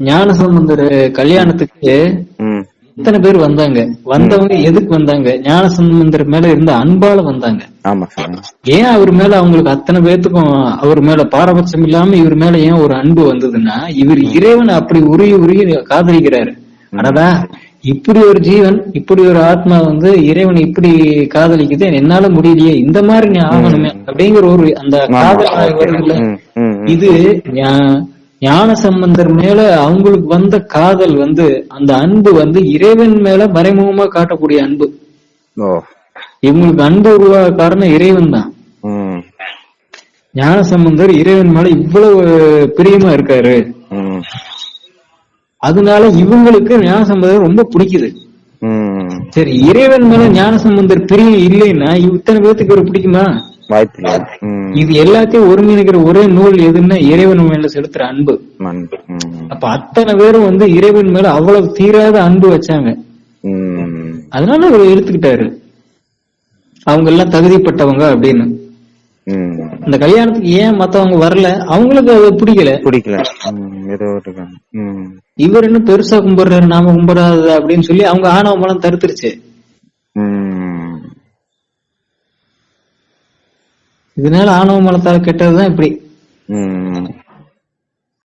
ஞானசம்பந்தர் கல்யாணத்துக்கு ம். எத்தனை பேர் வந்தாங்க. வந்தவங்க எதுக்கு வந்தாங்க? ஞானசம்பந்தர் மேல இருந்த அன்பால வந்தாங்க. ஏன் அவர் மேல அவங்களுக்கு அத்தனை பேத்துக்கும் அவர் மேல பாரபட்சம் இல்லாம இவர் மேல ஏன் ஒரு அன்பு வந்ததுன்னா இவர் இறைவனை அப்படி உருகி உருகி காதலிக்கிறாரு. அடடா இப்படி ஒரு ஜீவன் இப்படி ஒரு ஆத்மா வந்து இறைவனை இப்படி காதலிக்குது என்னால முடியலையே இந்த மாதிரி நீ ஆகணுமே அப்படிங்கிற ஒரு அந்த காதல். இது ஞான சம்பந்தர் மேல அவங்களுக்கு வந்த காதல் வந்து அந்த அன்பு வந்து இறைவன் மேல மறைமுகமா காட்டக்கூடிய அன்பு. இவங்களுக்கு அன்பு உருவாக காரணம் இறைவன் தான். ஞான சம்பந்தர் இறைவன் மேல இவ்வளவு பிரியமா இருக்காரு. அதனால இவங்களுக்கு ஞான சம்பந்தர் ரொம்ப பிடிக்குது. சரி இறைவன் மேல ஞான சம்பந்தர் பிரியம் இல்லைன்னா இத்தனை பேத்துக்கு ஒரு பிடிக்குமா? வாய்ப்பு இல்லை இது எல்லாத்தையும் ஒருங்கிணைக்கிற ஒரே நூல் எதுன்னா இறைவன் மேல செலுத்துற அன்பு. அப்ப அத்தனை பேரும் வந்து இறைவன் மேல அவ்வளவு தீராத அன்பு வச்சாங்க. அதனால அவர் எடுத்துக்கிட்டாரு. அவங்க எல்லாம் தகுதிப்பட்டவங்க அப்படின்னு. இந்த கல்யாணத்துக்கு ஏன் மத்தவங்க வரல? அவங்களுக்கு அது பிடிக்கல. பிடிக்கல. ஏதோ இவர் இன்னும் பெருசா கும்பிடுறாரு நாம கும்பிடாத அப்படின்னு சொல்லி அவங்க ஆணவ மலம் தடுத்துருச்சு. இதனால ஆணவ மலத்தால கெட்டதுதான் இப்படி.